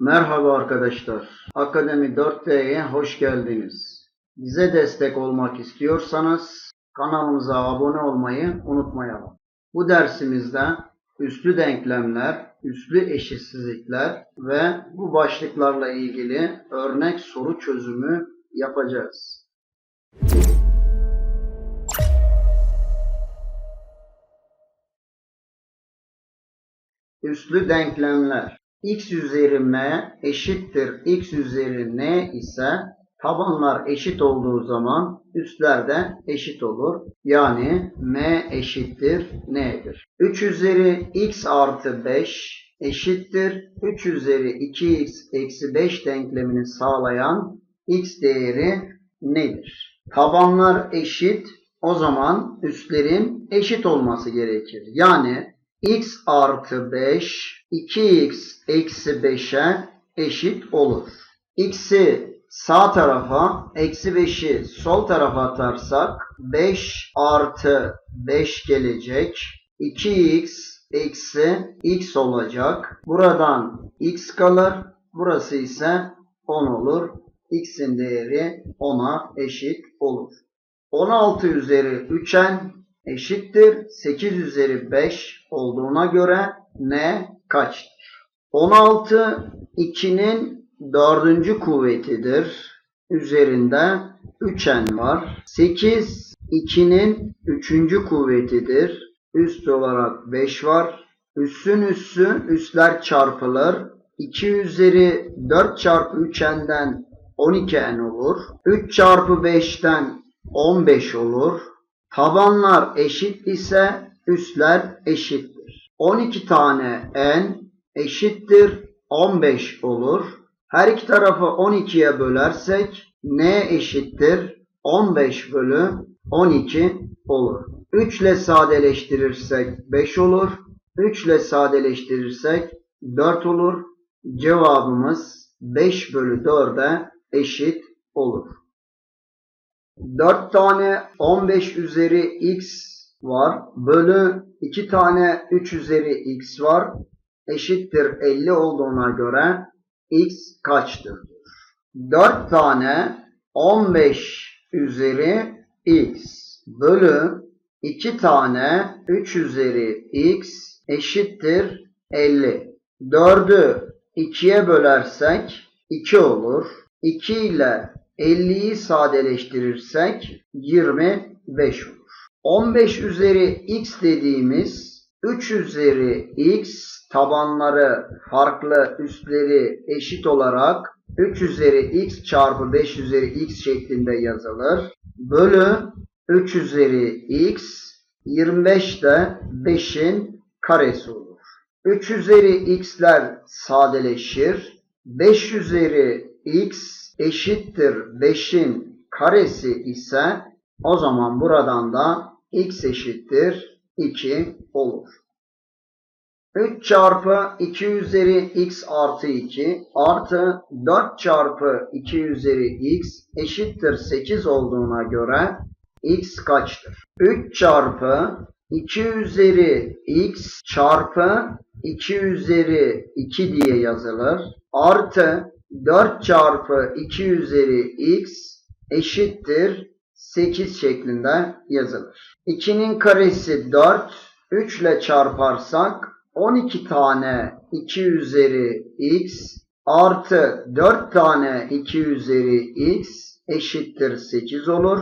Merhaba arkadaşlar. Akademi 4D'ye hoş geldiniz. Bize destek olmak istiyorsanız kanalımıza abone olmayı unutmayalım. Bu dersimizde üslü denklemler, üslü eşitsizlikler ve bu başlıklarla ilgili örnek soru çözümü yapacağız. Üslü denklemler. X üzeri m eşittir x üzeri n ise tabanlar eşit olduğu zaman üstler de eşit olur. Yani m eşittir n'dir. 3 üzeri x artı 5 eşittir 3 üzeri 2x eksi 5 denklemini sağlayan x değeri nedir? Tabanlar eşit o zaman üstlerin eşit olması gerekir. Yani x artı 5 2x eksi 5'e eşit olur. x'i sağ tarafa eksi 5'i sol tarafa atarsak 5 artı 5 gelecek. 2x eksi x olacak. Buradan x kalır. Burası ise 10 olur. x'in değeri 10'a eşit olur. 16 üzeri 3n eşittir 8 üzeri 5 olduğuna göre n kaçtır? 16 2'nin dördüncü kuvvetidir. Üzerinde 3n var. 8 2'nin üçüncü kuvvetidir. Üst olarak 5 var. Üssün üssü üsler çarpılır. 2 üzeri 4 çarpı 3n'den 12n olur. 3 çarpı 5'ten 15 olur. Tabanlar eşit ise üstler eşittir. 12 tane n eşittir 15 olur. Her iki tarafı 12'ye bölersek n eşittir 15 bölü 12 olur. 3 ile sadeleştirirsek 5 olur. 3 ile sadeleştirirsek 4 olur. Cevabımız 5 bölü 4'e eşit olur. 4 tane 15 üzeri x var. Bölü 2 tane 3 üzeri x var. Eşittir 50 olduğuna göre x kaçtır? 4 tane 15 üzeri x bölü 2 tane 3 üzeri x eşittir 50. 4'ü 2'ye bölersek 2 olur. 2 ile 50'yi sadeleştirirsek 25 olur. 15 üzeri x dediğimiz 3 üzeri x tabanları farklı üstleri eşit olarak 3 üzeri x çarpı 5 üzeri x şeklinde yazılır. Bölü 3 üzeri x 25 de 5'in karesi olur. 3 üzeri x'ler sadeleşir. 5 üzeri x eşittir 5'in karesi ise o zaman buradan da x eşittir 2 olur. 3 çarpı 2 üzeri x artı 2 artı 4 çarpı 2 üzeri x eşittir 8 olduğuna göre x kaçtır? 3 çarpı 2 üzeri x çarpı 2 üzeri 2 diye yazılır. Artı 4 çarpı 2 üzeri x eşittir 8 şeklinde yazılır. 2'nin karesi 4. 3 ile çarparsak 12 tane 2 üzeri x artı 4 tane 2 üzeri x eşittir 8 olur.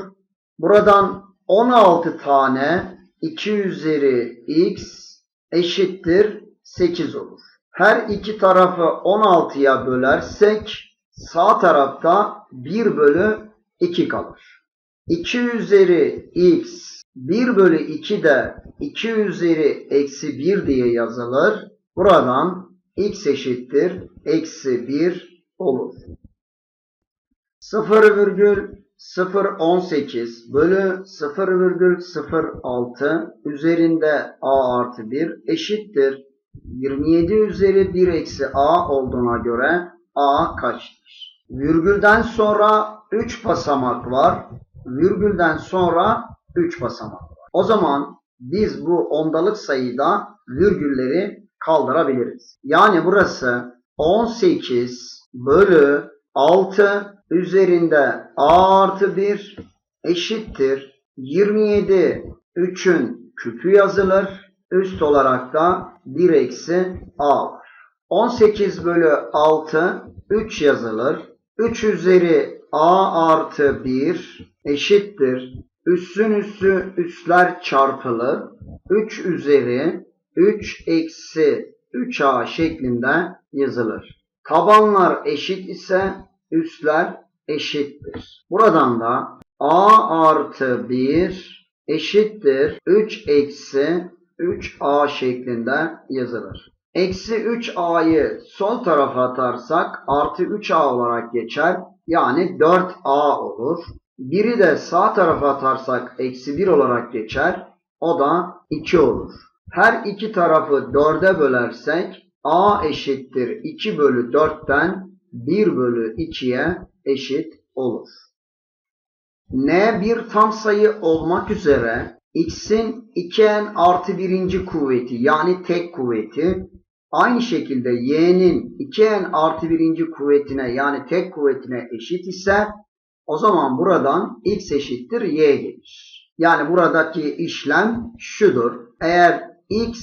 Buradan 16 tane 2 üzeri x eşittir 8 olur. Her iki tarafı 16'ya bölersek sağ tarafta 1 bölü 2 kalır. 2 üzeri x 1 bölü 2 de 2 üzeri eksi 1 diye yazılır. Buradan x eşittir eksi 1 olur. 0,018 bölü 0,06 üzerinde a artı 1 eşittir 27 üzeri 1 eksi a olduğuna göre a kaçtır? Virgülden sonra 3 basamak var. Virgülden sonra 3 basamak var. O zaman biz bu ondalık sayıda virgülleri kaldırabiliriz. Yani burası 18 bölü 6 üzerinde a artı 1 eşittir 27 3'ün küpü yazılır. Üst olarak da 1 eksi a var. 18 bölü 6 3 yazılır. 3 üzeri a artı 1 eşittir. Üssün üssü üsler çarpılır. 3 üzeri 3 eksi 3a şeklinde yazılır. Tabanlar eşit ise üsler eşittir. Buradan da a artı 1 eşittir 3 eksi 3a şeklinde yazılır. Eksi 3a'yı sol tarafa atarsak artı 3a olarak geçer. Yani 4a olur. Biri de sağ tarafa atarsak eksi 1 olarak geçer. O da 2 olur. Her iki tarafı 4'e bölersek a eşittir 2 bölü 4'ten 1 bölü 2'ye eşit olur. n bir tam sayı olmak üzere x'in 2n artı birinci kuvveti yani tek kuvveti aynı şekilde y'nin 2n artı birinci kuvvetine yani tek kuvvetine eşit ise o zaman buradan x eşittir y gelir. Yani buradaki işlem şudur. Eğer x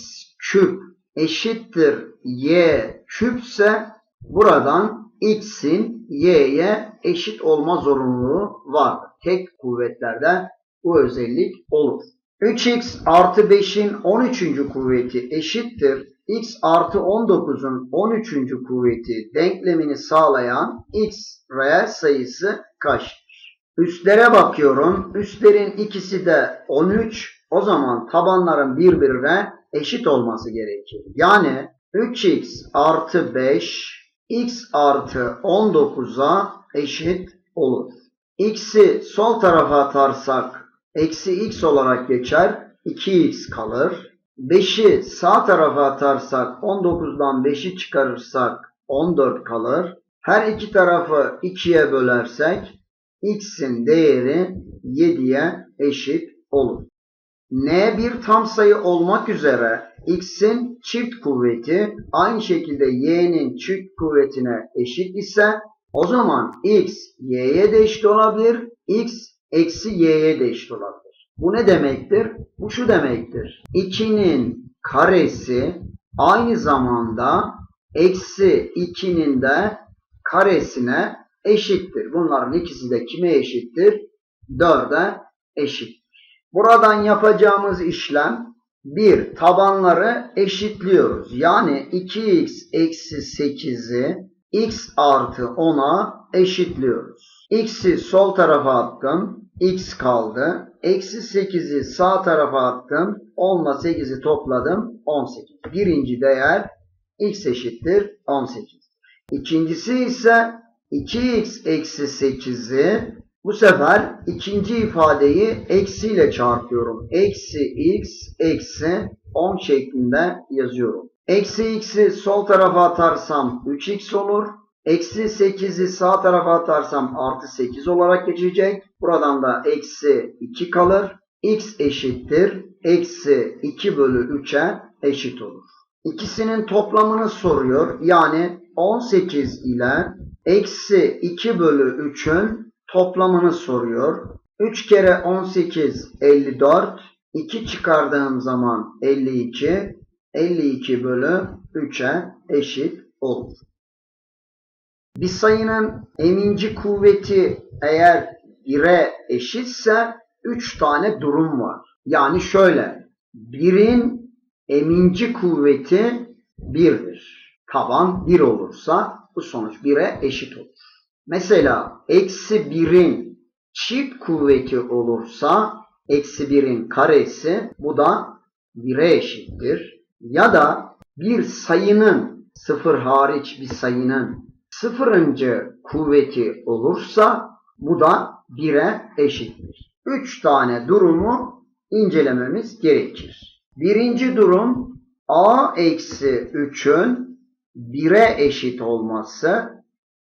küp eşittir y küpse buradan x'in y'ye eşit olma zorunluluğu var. Tek kuvvetlerde bu özellik olur. 3x artı 5'in 13. kuvveti eşittir. x artı 19'un 13. kuvveti denklemini sağlayan x reel sayısı kaçtır? Üstlere bakıyorum. Üstlerin ikisi de 13. O zaman tabanların birbirine eşit olması gerekir. Yani 3x artı 5 x artı 19'a eşit olur. x'i sol tarafa atarsak eksi x olarak geçer. 2x kalır. 5'i sağ tarafa atarsak 19'dan 5'i çıkarırsak 14 kalır. Her iki tarafı 2'ye bölersek x'in değeri 7'ye eşit olur. n bir tam sayı olmak üzere x'in çift kuvveti aynı şekilde y'nin çift kuvvetine eşit ise o zaman x y'ye de eşit olabilir, x eksi y'ye de eşit olabilir. Bu ne demektir? Bu şu demektir. 2'nin karesi aynı zamanda eksi 2'nin de karesine eşittir. Bunların ikisi de kime eşittir? 4'e eşittir. Buradan yapacağımız işlem 1. Tabanları eşitliyoruz. Yani 2x eksi 8'i x artı 10'a eşitliyoruz. x'i sol tarafa attım. X kaldı. Eksi 8'i sağ tarafa attım. 10 ile 8'i topladım. 18. Birinci değer x eşittir 18. İkincisi ise 2x eksi 8'i bu sefer ikinci ifadeyi eksiyle çarpıyorum. Eksi x eksi 10 şeklinde yazıyorum. Eksi x'i sol tarafa atarsam 3x olur. Eksi 8'i sağ tarafa atarsam artı 8 olarak geçecek. Buradan da eksi 2 kalır. x eşittir. Eksi 2 bölü 3'e eşit olur. İkisinin toplamını soruyor. Yani 18 ile eksi 2 bölü 3'ün toplamını soruyor. 3 kere 18 54. 2 çıkardığım zaman 52. 52 bölü 3'e eşit olur. Bir sayının eminci kuvveti eğer 1'e eşitse 3 tane durum var. Yani şöyle. 1'in eminci kuvveti 1'dir. Taban 1 olursa bu sonuç 1'e eşit olur. Mesela eksi 1'in çift kuvveti olursa eksi 1'in karesi bu da 1'e eşittir. Ya da bir sayının sıfır hariç bir sayının sıfırıncı kuvveti olursa bu da 1'e eşittir. 3 tane durumu incelememiz gerekir. Birinci durum a eksi 3'ün 1'e eşit olması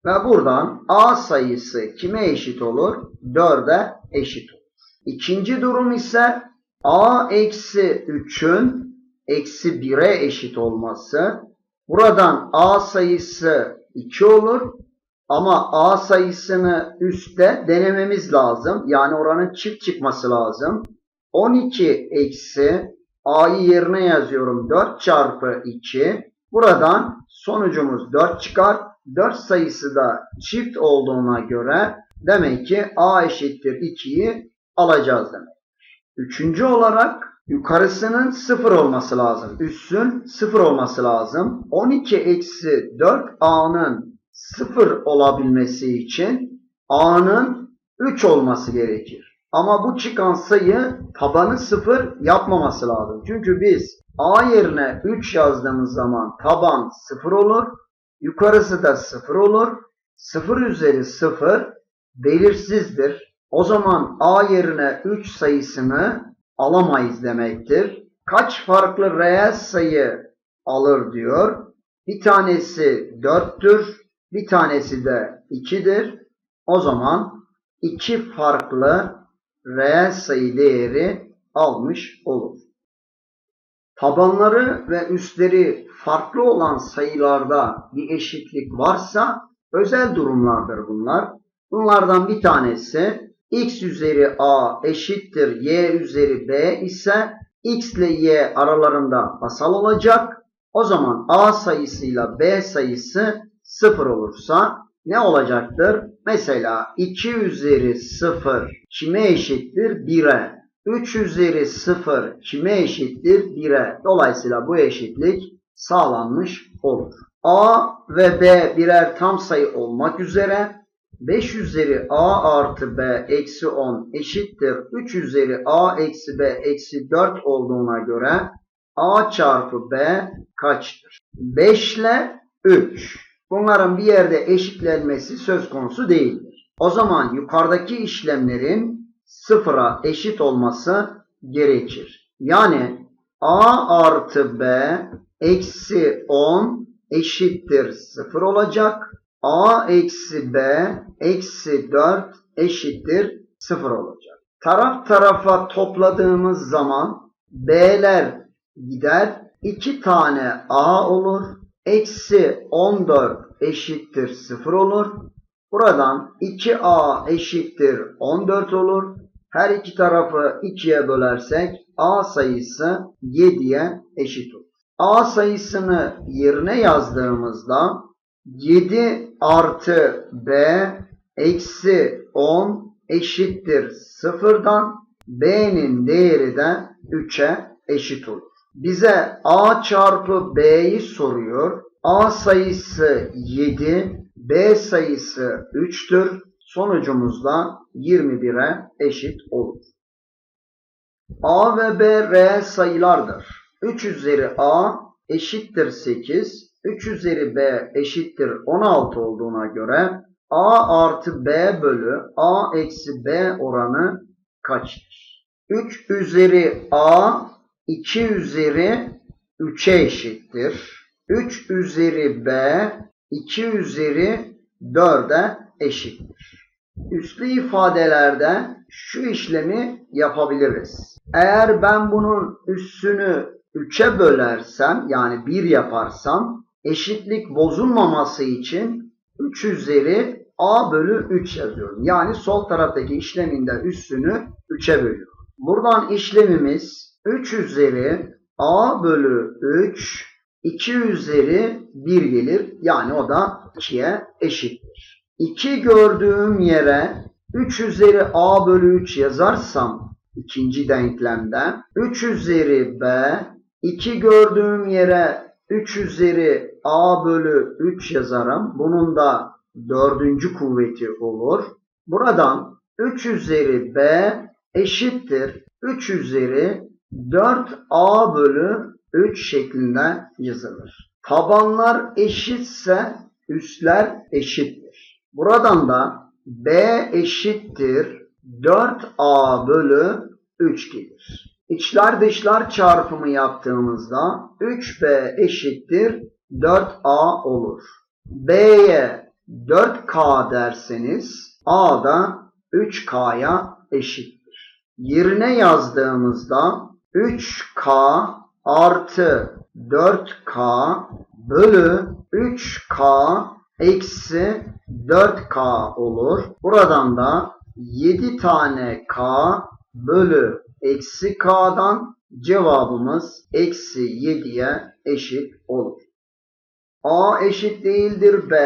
ve buradan a sayısı kime eşit olur? 4'e eşit olur. İkinci durum ise a eksi 3'ün eksi 1'e eşit olması. Buradan A sayısı 2 olur. Ama A sayısını üstte denememiz lazım. Yani oranın çift çıkması lazım. 12 eksi A'yı yerine yazıyorum. 4 çarpı 2. Buradan sonucumuz 4 çıkar. 4 sayısı da çift olduğuna göre demek ki A eşittir 2'yi alacağız demek. Üçüncü olarak yukarısının 0 olması lazım. Üssün 0 olması lazım. 12 eksi 4 A'nın 0 olabilmesi için A'nın 3 olması gerekir. Ama bu çıkan sayı tabanı 0 yapmaması lazım. Çünkü biz A yerine 3 yazdığımız zaman taban 0 olur. Yukarısı da 0 olur. 0 üzeri 0 belirsizdir. O zaman A yerine 3 sayısını alamayız demektir. Kaç farklı reel sayı alır diyor. Bir tanesi 4'tür. Bir tanesi de 2'dir. O zaman iki farklı reel sayı değeri almış olur. Tabanları ve üstleri farklı olan sayılarda bir eşitlik varsa özel durumlardır bunlar. Bunlardan bir tanesi x üzeri a eşittir y üzeri b ise x ile y aralarında asal olacak. O zaman a sayısıyla b sayısı 0 olursa ne olacaktır? Mesela 2 üzeri 0 kime eşittir? 1'e. 3 üzeri 0 kime eşittir? 1'e. Dolayısıyla bu eşitlik sağlanmış olur. A ve B birer tam sayı olmak üzere 5 üzeri A artı B eksi 10 eşittir. 3 üzeri A eksi B eksi 4 olduğuna göre A çarpı B kaçtır? 5 ile 3. Bunların bir yerde eşitlenmesi söz konusu değildir. O zaman yukarıdaki işlemlerin sıfıra eşit olması gerekir. Yani A artı B eksi 10 eşittir 0 olacak. A eksi B eksi 4 eşittir 0 olacak. Taraf tarafa topladığımız zaman B'ler gider. 2 tane A olur. Eksi 14 eşittir 0 olur. Buradan 2A eşittir 14 olur. Her iki tarafı 2'ye bölersek A sayısı 7'ye eşit olur. A sayısını yerine yazdığımızda 7 artı B eksi 10 eşittir 0'dan B'nin değeri de 3'e eşit olur. Bize A çarpı B'yi soruyor. A sayısı 7, B sayısı 3'tür. Sonucumuz da 21'e eşit olur. A ve B reel sayılardır. 3 üzeri A eşittir 8, 3 üzeri B eşittir 16 olduğuna göre A artı B bölü A eksi B oranı kaçtır? 3 üzeri A 2 üzeri 3'e eşittir. 3 üzeri B 2 üzeri 4'e eşittir. Üslü ifadelerde şu işlemi yapabiliriz. Eğer ben bunun üssünü 3'e bölersem yani 1 yaparsam eşitlik bozulmaması için 3 üzeri a bölü 3 yazıyorum. Yani sol taraftaki işleminde üssünü 3'e bölüyorum. Buradan işlemimiz 3 üzeri a bölü 3 2 üzeri 1 gelir. Yani o da 2'ye eşittir. 2 gördüğüm yere 3 üzeri a bölü 3 yazarsam ikinci denklemde 3 üzeri b 2 gördüğüm yere 3 üzeri a bölü 3 yazarım. Bunun da dördüncü kuvveti olur. Buradan 3 üzeri b eşittir 3 üzeri 4a bölü 3 şeklinde yazılır. Tabanlar eşitse üstler eşittir. Buradan da b eşittir 4a bölü 3 gelir. İçler dışlar çarpımı yaptığımızda 3b eşittir 4a olur. b'ye 4k derseniz a da 3k'ya eşittir. Yerine yazdığımızda 3k artı 4k bölü 3K eksi 4K olur. Buradan da 7 tane K bölü eksi K'dan cevabımız eksi 7'ye eşit olur. A eşit değildir B,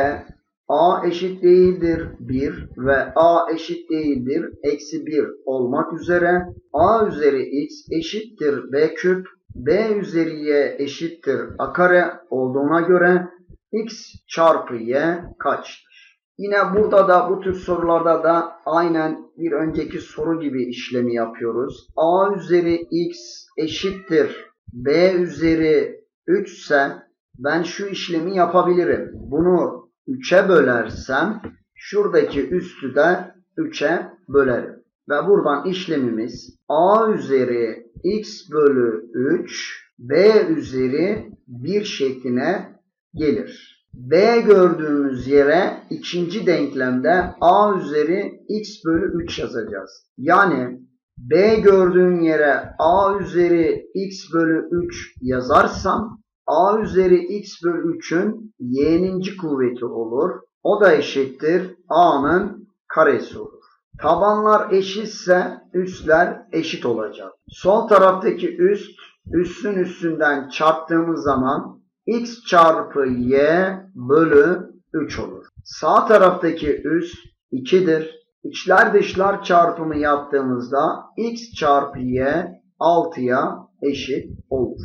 A eşit değildir 1 ve A eşit değildir eksi 1 olmak üzere A üzeri X eşittir B küp, B üzeri Y eşittir A kare olduğuna göre X çarpı Y kaçtır? Yine burada da bu tür sorularda da aynen bir önceki soru gibi işlemi yapıyoruz. A üzeri X eşittir B üzeri 3 ise ben şu işlemi yapabilirim. Bunu 3'e bölersem şuradaki üstü de 3'e bölerim. Ve buradan işlemimiz a üzeri x bölü 3 b üzeri 1 şekline gelir. b gördüğümüz yere ikinci denklemde a üzeri x bölü 3 yazacağız. Yani b gördüğüm yere a üzeri x bölü 3 yazarsam a üzeri x bölü 3'ün y'ninci kuvveti olur. O da eşittir a'nın karesi olur. Tabanlar eşitse üstler eşit olacak. Sol taraftaki üst, üstün üstünden çarptığımız zaman x çarpı y bölü 3 olur. Sağ taraftaki üst 2'dir. İçler dışlar çarpımı yaptığımızda x çarpı y 6'ya eşit olur.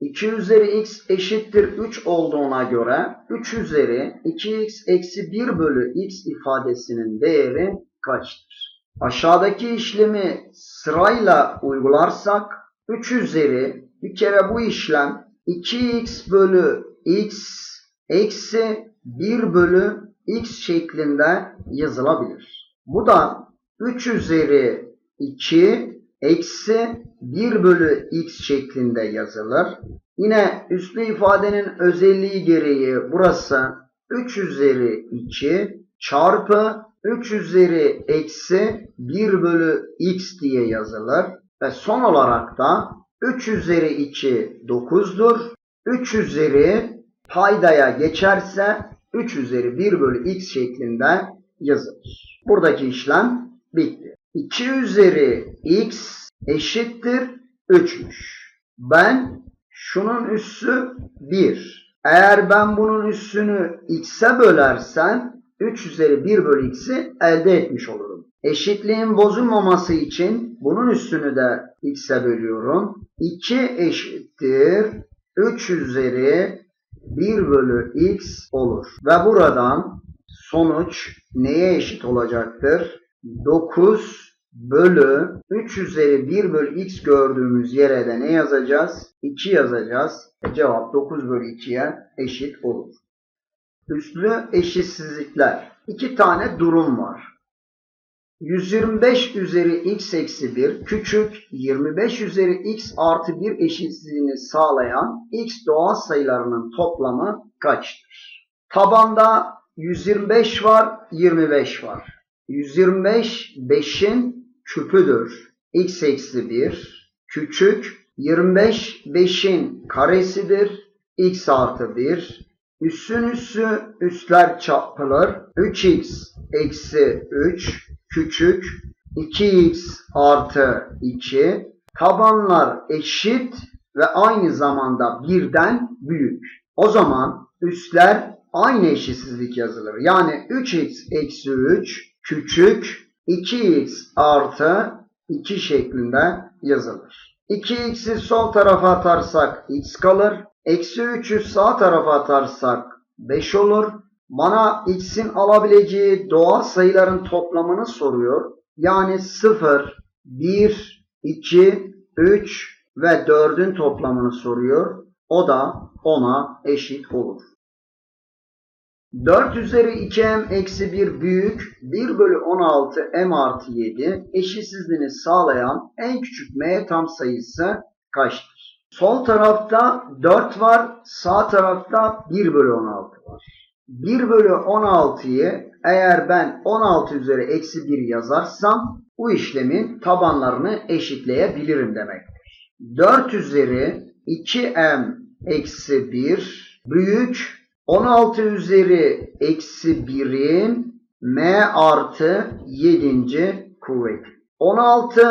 2 üzeri x eşittir 3 olduğuna göre 3 üzeri 2x eksi 1 bölü x ifadesinin değeri kaçtır? Aşağıdaki işlemi sırayla uygularsak 3 üzeri bir kere bu işlem 2x bölü x eksi 1 bölü x şeklinde yazılabilir. Bu da 3 üzeri 2 eksi 1 bölü x şeklinde yazılır. Yine üslü ifadenin özelliği gereği burası 3 üzeri 2 çarpı 3 üzeri eksi 1 bölü x diye yazılır. Ve son olarak da 3 üzeri 2 9'dur. 3 üzeri paydaya geçerse 3 üzeri 1 bölü x şeklinde yazılır. Buradaki işlem bitti. 2 üzeri x eşittir 3'müş. Ben şunun üssü 1. Eğer ben bunun üssünü x'e bölersem 3 üzeri 1 bölü x'i elde etmiş olurum. Eşitliğin bozulmaması için bunun üstünü de x'e bölüyorum. 2 eşittir 3 üzeri 1 bölü x olur. Ve buradan sonuç neye eşit olacaktır? 9 bölü 3 üzeri 1 bölü x gördüğümüz yere de ne yazacağız? 2 yazacağız. E, cevap 9 bölü 2'ye eşit olur. Üslü eşitsizlikler. İki tane durum var. 125 üzeri x eksi 1 küçük 25 üzeri x artı 1 eşitsizliğini sağlayan x doğal sayılarının toplamı kaçtır? Tabanda 125 var, 25 var. 125 5'in küpüdür. x eksi 1 küçük 25 5'in karesidir. x artı 1 üssün üssü üstler çarpılır. 3x eksi 3 küçük 2x artı 2 tabanlar eşit ve aynı zamanda birden büyük. O zaman üstler aynı eşitsizlik yazılır. Yani 3x eksi 3 küçük 2x artı 2 şeklinde yazılır. 2x'i sol tarafa atarsak x kalır. Eksi 3'ü sağ tarafa atarsak 5 olur. Bana x'in alabileceği doğal sayıların toplamını soruyor. Yani 0, 1, 2, 3 ve 4'ün toplamını soruyor. O da 10'a eşit olur. 4 üzeri 2m eksi 1 büyük 1 bölü 16 m artı 7 eşitsizliğini sağlayan en küçük m tam sayısı kaçtır? Sol tarafta 4 var, sağ tarafta 1 bölü 16 var. 1 bölü 16'yı eğer ben 16 üzeri eksi 1 yazarsam bu işlemin tabanlarını eşitleyebilirim demektir. 4 üzeri 2m eksi 1 büyük 16 üzeri eksi 1'in m artı 7. kuvveti. 16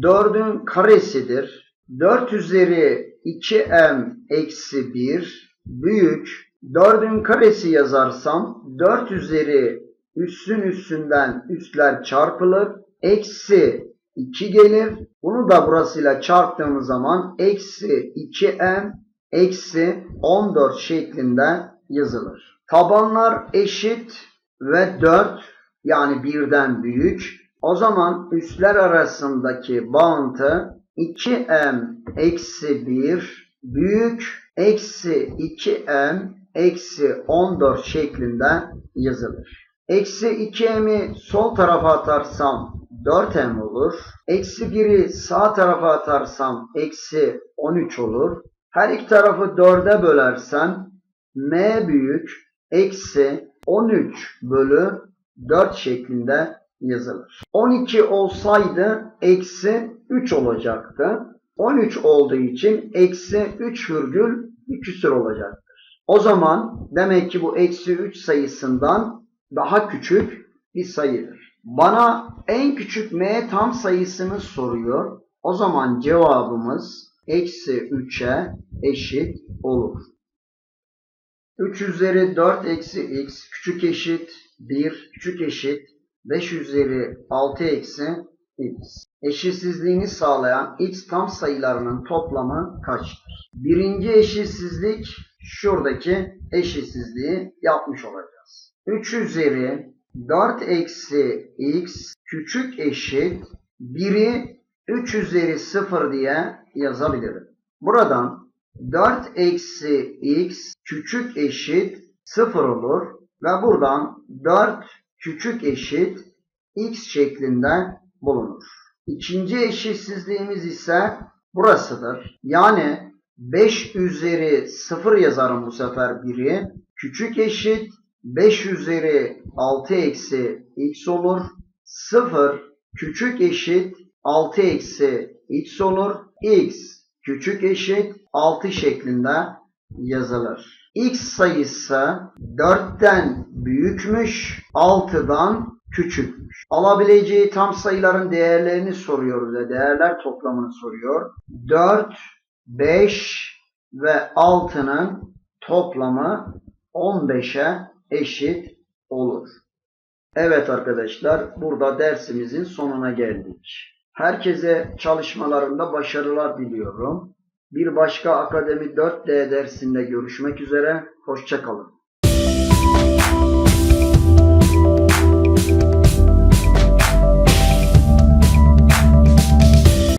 4'ün karesidir. 4 üzeri 2m eksi 1 büyük 4'ün karesi yazarsam 4 üzeri üssün üstünden üstler çarpılır. Eksi 2 gelir. Bunu da burasıyla çarptığımız zaman eksi 2m eksi 14 şeklinde yazılır. Tabanlar eşit ve 4 yani birden büyük. O zaman üsler arasındaki bağıntı 2m eksi 1 büyük eksi 2m eksi 14 şeklinde yazılır. Eksi 2m'i sol tarafa atarsam 4m olur. Eksi 1'i sağ tarafa atarsam eksi 13 olur. Her iki tarafı 4'e bölersem m büyük eksi 13 bölü 4 şeklinde yazılır. 12 olsaydı eksi 3 olacaktı. 13 olduğu için eksi 3 virgül bir küsur olacaktır. O zaman demek ki bu eksi 3 sayısından daha küçük bir sayıdır. Bana en küçük m tam sayısını soruyor. O zaman cevabımız eksi 3'e eşit olur. 3 üzeri 4 eksi x küçük eşit 1 küçük eşit 5 üzeri 6 eksi x. Eşitsizliğini sağlayan x tam sayılarının toplamı kaçtır? Birinci eşitsizlik şuradaki eşitsizliği yapmış olacağız. 3 üzeri 4 eksi x küçük eşit 1'i 3 üzeri 0 diye yazabilirim. Buradan 4 eksi x küçük eşit 0 olur ve buradan 4 küçük eşit x şeklinde bulunur. İkinci eşitsizliğimiz ise burasıdır. Yani 5 üzeri 0 yazarım bu sefer 1'i. Küçük eşit 5 üzeri 6 eksi x olur. 0 küçük eşit 6 eksi x olur. x küçük eşit 6 şeklinde yazılır. x sayısı 4'ten büyükmüş, 6'dan küçükmüş. Alabileceği tam sayıların değerlerini soruyor ve değerler toplamını soruyor. 4, 5 ve 6'nın toplamı 15'e eşit olur. Evet arkadaşlar burada dersimizin sonuna geldik. Herkese çalışmalarında başarılar diliyorum. Bir başka Akademi 4D dersinde görüşmek üzere. Hoşçakalın.